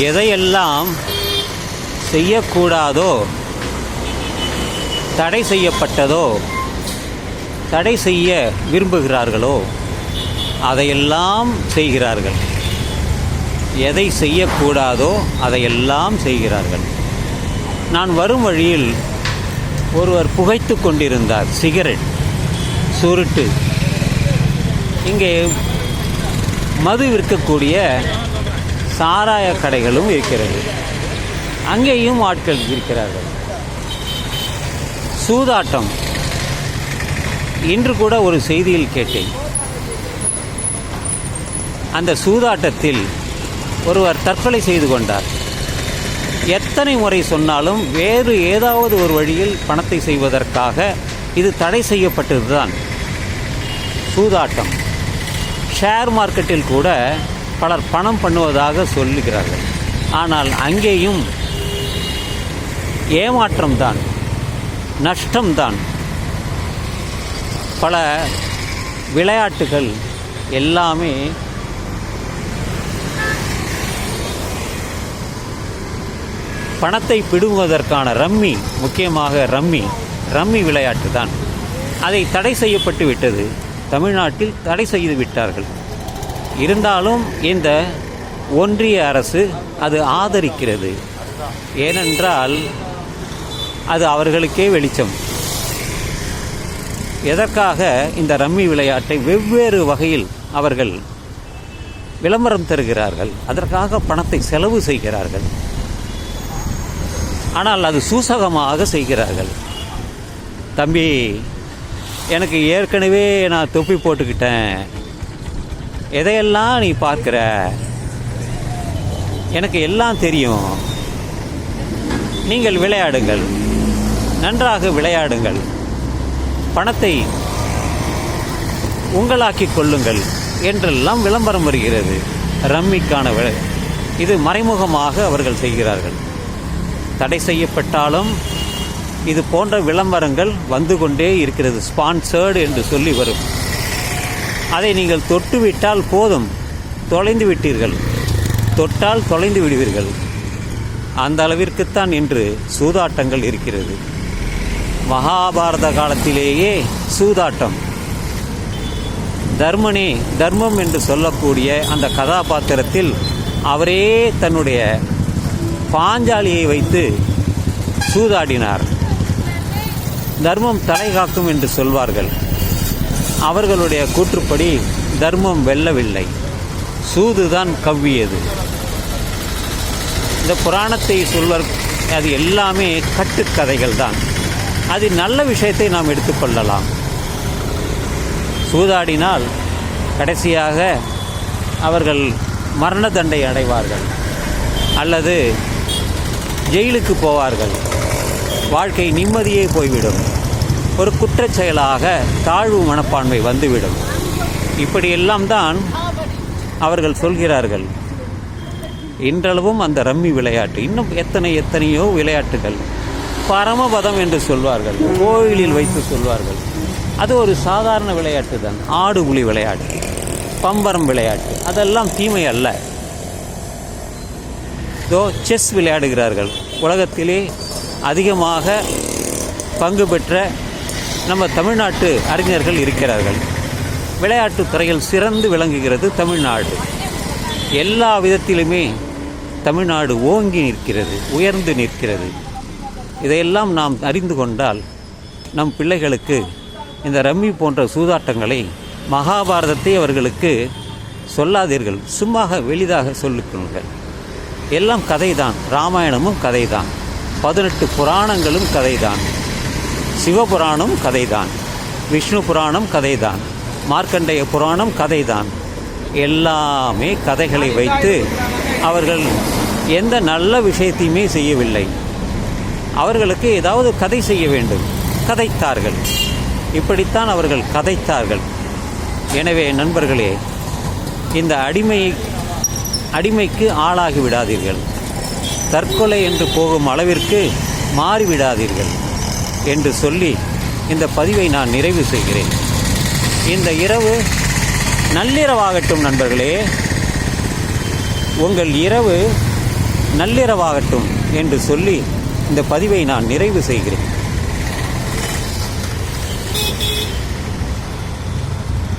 எதையெல்லாம் செய்யக்கூடாதோ தடை செய்யப்பட்டதோ தடை செய்ய விரும்புகிறார்களோ அதையெல்லாம் செய்கிறார்கள். எதை செய்யக்கூடாதோ அதையெல்லாம் செய்கிறார்கள். நான் வரும் வழியில் ஒருவர் புகைத்து கொண்டிருந்தார் சிகரெட் சுருட்டு. இங்கே மது விற்கக்கூடிய சாராய கடைகளும் இருக்கிறது. அங்கேயும் ஆட்கள் இருக்கிறார்கள். சூதாட்டம். இன்று கூட ஒரு செய்தியில் கேட்டேன். அந்த சூதாட்டத்தில் ஒருவர் தற்கொலை செய்து கொண்டார். எத்தனை முறை சொன்னாலும் வேறு ஏதாவது ஒரு வழியில் பணத்தை செய்வதற்காக இது தடை செய்யப்பட்டதுதான். சூதாட்டம். ஷேர் மார்க்கெட்டில் கூட பலர் பணம் பண்ணுவதாக சொல்லுகிறார்கள். ஆனால் அங்கேயும் ஏமாற்றம்தான் நஷ்டம்தான். பல விளையாட்டுகள் எல்லாமே பணத்தை பிடுங்குவதற்கான ரம்மி முக்கியமாக ரம்மி ரம்மி விளையாட்டு தான் அதை தடை செய்யப்பட்டு விட்டது தமிழ்நாட்டில் தடை செய்து விட்டார்கள். இருந்தாலும் இந்த ஒன்றிய அரசு அது ஆதரிக்கிறது. ஏனென்றால் அது அவர்களுக்கே வெளிச்சம். எதற்காக இந்த ரம்மி விளையாட்டை வெவ்வேறு வகையில் அவர்கள் விளம்பரம் தருகிறார்கள் அதற்காக பணத்தை செலவு செய்கிறார்கள். ஆனால் அது சூசகமாக செய்கிறார்கள். தம்பி எனக்கு ஏற்கனவே நான் தொப்பி போட்டுக்கிட்டேன். எதையெல்லாம் நீ பார்க்குற? எனக்கு எல்லாம் தெரியும். நீங்கள் விளையாடுங்கள். நன்றாக விளையாடுங்கள். பணத்தை உங்களாக்கிக் கொள்ளுங்கள். என்றெல்லாம் விளம்பரம் வருகிறது. ரம்மிக்கான விலை இது மறைமுகமாக அவர்கள் செய்கிறார்கள். தடை செய்யப்பட்டாலும் இது போன்ற விளம்பரங்கள் வந்து கொண்டே இருக்கிறது. ஸ்பான்சர்டு என்று சொல்லி வரும். அதை நீங்கள் தொட்டுவிட்டால் போதும். தொலைந்து விட்டீர்கள். தொட்டால் தொலைந்து விடுவீர்கள். அந்த அளவிற்குத்தான் இன்று சூதாட்டங்கள் இருக்கிறது. மகாபாரத காலத்திலேயே சூதாட்டம். தர்மனே தர்மம் என்று சொல்லக்கூடிய அந்த கதாபாத்திரத்தில் அவரே தன்னுடைய பாஞ்சாலியை வைத்து சூதாடினார். தர்மம் தலை காக்கும் என்று சொல்வார்கள். அவர்களுடைய கூற்றுப்படி தர்மம் வெல்லவில்லை. சூதுதான் கவ்வியது. இந்த புராணத்தை சொல்வர் அது எல்லாமே கட்டுக்கதைகள் தான். அது நல்ல விஷயத்தை நாம் எடுத்துக்கொள்ளலாம் சூதாடினால் கடைசியாக அவர்கள் மரண தண்டை அடைவார்கள். அல்லது ஜெயிலுக்கு போவார்கள். வாழ்க்கை நிம்மதியே போய்விடும். ஒரு குற்றச்செயலாக தாழ்வு மனப்பான்மை வந்துவிடும். இப்படியெல்லாம் தான் அவர்கள் சொல்கிறார்கள். இன்றளவும் அந்த ரம்மி விளையாட்டு இன்னும் எத்தனை எத்தனையோ விளையாட்டுகள் பரமபதம் என்று சொல்வார்கள் கோயிலில் வைத்து சொல்வார்கள். அது ஒரு சாதாரண விளையாட்டு தான் ஆடு புலி விளையாட்டு பம்பரம் விளையாட்டு அதெல்லாம் தீமை அல்ல. இதோ செஸ் விளையாடுகிறார்கள். உலகத்திலே அதிகமாக பங்கு பெற்ற நம்ம தமிழ்நாட்டு அறிஞர்கள் இருக்கிறார்கள். விளையாட்டுத் துறையில் சிறந்து விளங்குகிறது தமிழ்நாடு. எல்லா விதத்திலுமே தமிழ்நாடு ஓங்கி நிற்கிறது உயர்ந்து நிற்கிறது. இதையெல்லாம் நாம் அறிந்து கொண்டால் நம் பிள்ளைகளுக்கு இந்த ரம்மி போன்ற சூதாட்டங்களை மகாபாரதத்தை அவர்களுக்கு சொல்லாதீர்கள். சும்மாக வெளிதாக சொல்லிக்கொள்ளுங்கள். எல்லாம் கதைதான். ராமாயணமும் கதைதான். பதினெட்டு புராணங்களும் கதைதான். சிவபுராணம் கதைதான். விஷ்ணு புராணம் கதைதான். மார்க்கண்டைய புராணம் கதைதான். எல்லாமே கதைகளை வைத்து அவர்கள் எந்த நல்ல விஷயத்தையுமே செய்யவில்லை. அவர்களுக்கு ஏதாவது கதை செய்ய வேண்டும். கதைத்தார்கள். இப்படித்தான் அவர்கள் கதைத்தார்கள். எனவே நண்பர்களே இந்த அடிமை அடிமைக்கு ஆளாகி விடாதீர்கள். தற்கொலை என்று போகும் அளவிற்கு மாறிவிடாதீர்கள். என்று சொல்லி இந்த பதிவை நான் நிறைவு செய்கிறேன். இந்த இரவு நள்ளிரவாகட்டும் நண்பர்களே. உங்கள் இரவு நள்ளிரவாகட்டும் என்று சொல்லி இந்த பதிவை நான் நிறைவு செய்கிறேன்.